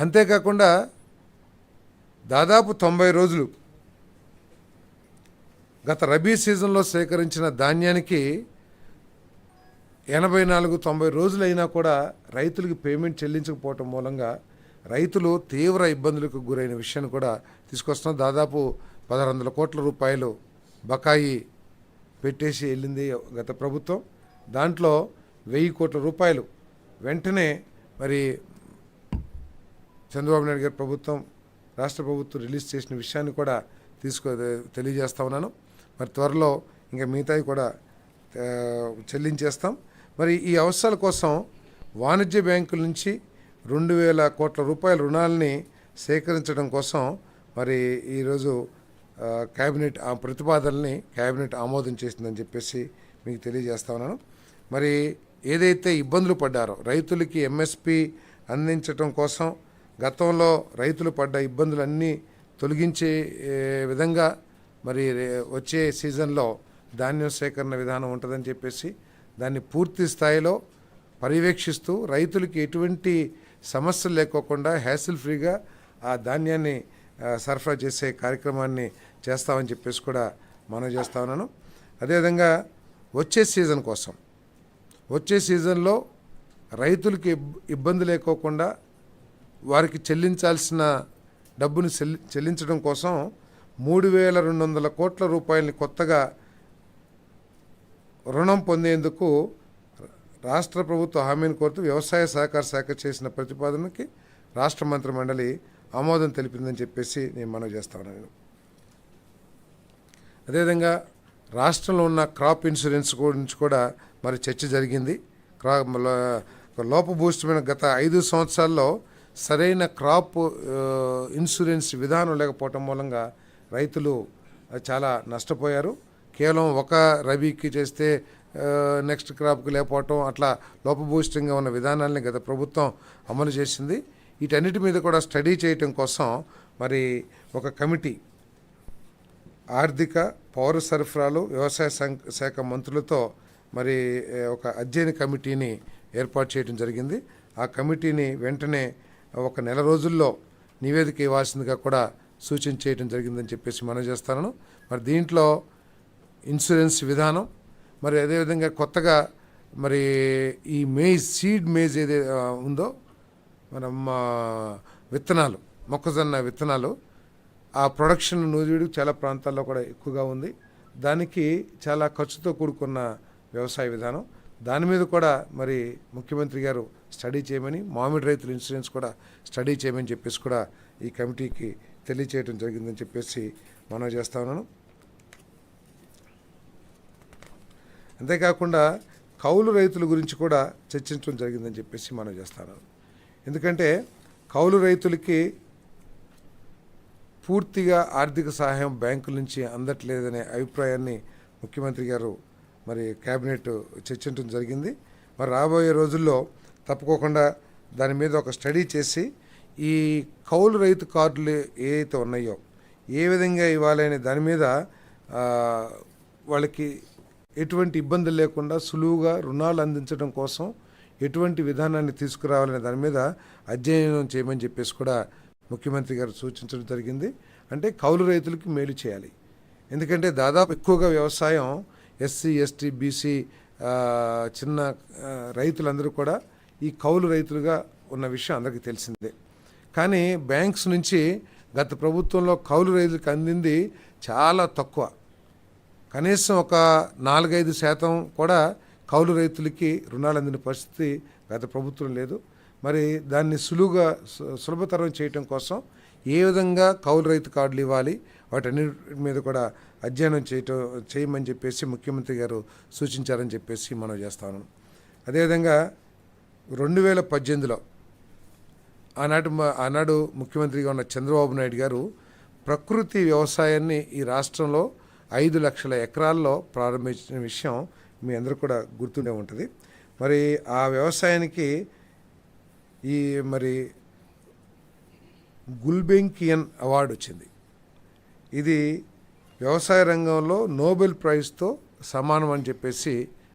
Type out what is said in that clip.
అంతేకాకుండా దాదాపు తొంభై రోజులు గత రబీ సీజన్లో సేకరించిన ధాన్యానికి ఎనభై నాలుగు తొంభై రోజులైనా కూడా రైతులకు పేమెంట్ చెల్లించకపోవటం మూలంగా రైతులు తీవ్ర ఇబ్బందులకు గురైన విషయాన్ని కూడా తీసుకొస్తున్నాం. దాదాపు పదహారు వందల కోట్ల రూపాయలు బకాయి పెట్టేసి వెళ్ళింది గత ప్రభుత్వం. దాంట్లో వెయ్యి కోట్ల రూపాయలు వెంటనే మరి చంద్రబాబు నాయుడు గారి ప్రభుత్వం రాష్ట్ర ప్రభుత్వం రిలీజ్ చేసిన విషయాన్ని కూడా తీసుకో తెలియజేస్తా ఉన్నాను. మరి త్వరలో ఇంకా మిగతావి కూడా చెల్లించేస్తాం. మరి ఈ అవసరాల కోసం వాణిజ్య బ్యాంకుల నుంచి రెండు వేల కోట్ల రూపాయల రుణాలని సేకరించడం కోసం మరి ఈరోజు క్యాబినెట్ కేబినెట్ ఆ ప్రతిపాదనని కేబినెట్ ఆమోదం చేసిందని చెప్పేసి మీకు తెలియజేస్తా ఉన్నాను. మరి ఏదైతే ఇబ్బందులు పడ్డారో రైతులకి ఎంఎస్పి అందించడం కోసం గతంలో రైతులు పడ్డ ఇబ్బందులన్నీ తొలగించే విధంగా మరి వచ్చే సీజన్లో ధాన్యం సేకరణ విధానం ఉంటుందని చెప్పేసి దాన్ని పూర్తి స్థాయిలో పర్యవేక్షిస్తూ రైతులకి ఎటువంటి సమస్యలు లేకోకుండా హ్యాసిల్ ఫ్రీగా ఆ ధాన్యాన్ని సరఫరా చేసే కార్యక్రమాన్ని చేస్తామని చెప్పేసి కూడా మనం చేస్తా ఉన్నాను. అదేవిధంగా వచ్చే సీజన్ కోసం వచ్చే సీజన్లో రైతులకి ఇబ్బంది లేకోకుండా వారికి చెల్లించాల్సిన డబ్బును చెల్లించడం కోసం మూడు వేల రెండు వందల కోట్ల రూపాయలని కొత్తగా రుణం పొందేందుకు రాష్ట్ర ప్రభుత్వ హామీని కోరుతూ వ్యవసాయ సహకార శాఖ చేసిన ప్రతిపాదనకి రాష్ట్ర మంత్రి మండలి ఆమోదం తెలిపిందని చెప్పేసి నేను మనవి చేస్తాను నేను. అదేవిధంగా రాష్ట్రంలో ఉన్న క్రాప్ ఇన్సూరెన్స్ గురించి కూడా మరి చర్చ జరిగింది. క్రా లోపభూష్టమైన గత ఐదు సంవత్సరాల్లో సరైన క్రాప్ ఇన్సూరెన్స్ విధానం లేకపోవటం మూలంగా రైతులు చాలా నష్టపోయారు. కేవలం ఒక రబీకి చేస్తే నెక్స్ట్ క్రాప్కి లేకపోవటం అట్లా లోపభూయిష్టంగా ఉన్న విధానాల్ని గత ప్రభుత్వం అమలు చేసింది. వీటన్నిటి మీద కూడా స్టడీ చేయటం కోసం మరి ఒక కమిటీ ఆర్థిక పౌర సరఫరాలు వ్యవసాయ శాఖ మంత్రులతో మరి ఒక అధ్యయన కమిటీని ఏర్పాటు చేయడం జరిగింది. ఆ కమిటీని వెంటనే ఒక నెల రోజుల్లో నివేదిక ఇవ్వాల్సిందిగా కూడా సూచన చేయడం జరిగిందని చెప్పేసి మనం చేస్తాను. మరి దీంట్లో ఇన్సూరెన్స్ విధానం మరి అదేవిధంగా కొత్తగా మరి ఈ మేజ్ సీడ్ మేజ్ ఏది ఉందో మనం విత్తనాలు మొక్కజొన్న విత్తనాలు ఆ ప్రొడక్షన్ నూజివీడు చాలా ప్రాంతాల్లో కూడా ఎక్కువగా ఉంది. దానికి చాలా ఖర్చుతో కూడుకున్న వ్యవసాయ విధానం. దాని మీద కూడా మరి ముఖ్యమంత్రి గారు స్టడీ చేయమని మామిడి రైతుల ఇన్సూరెన్స్ కూడా స్టడీ చేయమని చెప్పేసి కూడా ఈ కమిటీకి తెలియచేయడం జరిగిందని చెప్పేసి మనం చేస్తా ఉన్నాను. అంతేకాకుండా కౌలు రైతుల గురించి కూడా చర్చించడం జరిగిందని చెప్పేసి మనం చేస్తాను ఎందుకంటే కౌలు రైతులకి పూర్తిగా ఆర్థిక సహాయం బ్యాంకుల నుంచి అందట్లేదనే అభిప్రాయాన్ని ముఖ్యమంత్రి గారు మరి క్యాబినెట్ చర్చించడం జరిగింది. మరి రాబోయే రోజుల్లో తప్పకోకుండా దాని మీద ఒక స్టడీ చేసి ఈ కౌలు రైతు కార్డులు ఏవైతే ఉన్నాయో ఏ విధంగా ఇవ్వాలనే దాని మీద వాళ్ళకి ఎటువంటి ఇబ్బందులు లేకుండా సులువుగా రుణాలు అందించడం కోసం ఎటువంటి విధానాన్ని తీసుకురావాలనే దాని మీద అధ్యయనం చేయమని చెప్పేసి కూడా ముఖ్యమంత్రి గారు సూచించడం జరిగింది. అంటే కౌలు రైతులకి మేలు చేయాలి. ఎందుకంటే దాదాపు ఎక్కువగా వ్యవసాయం ఎస్సీ ఎస్టీ బీసీ చిన్న రైతులందరూ కూడా ఈ కౌలు రైతులుగా ఉన్న విషయం అందరికీ తెలిసిందే. కానీ బ్యాంక్స్ నుంచి గత ప్రభుత్వంలో కౌలు రైతులకు అందింది చాలా తక్కువ. కనీసం ఒక నాలుగైదు శాతం కూడా కౌలు రైతులకి రుణాలు అందిన పరిస్థితి గత ప్రభుత్వం లేదు. మరి దాన్ని సులువుగా సు- సులభతరం చేయటం కోసం ఏ విధంగా కౌలు రైతు కార్డులు ఇవ్వాలి? వాటన్నిటి మీద కూడా అధ్యయనం చేయటం చేయమని చెప్పేసి ముఖ్యమంత్రి గారు సూచించారని చెప్పేసి మనం చేస్తాను. అదేవిధంగా రెండు వేల పద్దెనిమిదిలో ఆనాటి ఆనాడు ముఖ్యమంత్రిగా ఉన్న చంద్రబాబు నాయుడు గారు ప్రకృతి వ్యవసాయాన్ని ఈ రాష్ట్రంలో ఐదు లక్షల ఎకరాల్లో ప్రారంభించిన విషయం మీ అందరూ కూడా గుర్తుండే ఉంటుంది. మరి ఆ వ్యవసాయానికి ఈ మరి గుల్బెంకియన్ అవార్డు వచ్చింది. ఇది వ్యవసాయ రంగంలో నోబెల్ ప్రైజ్తో సమానం అని చెప్పేసి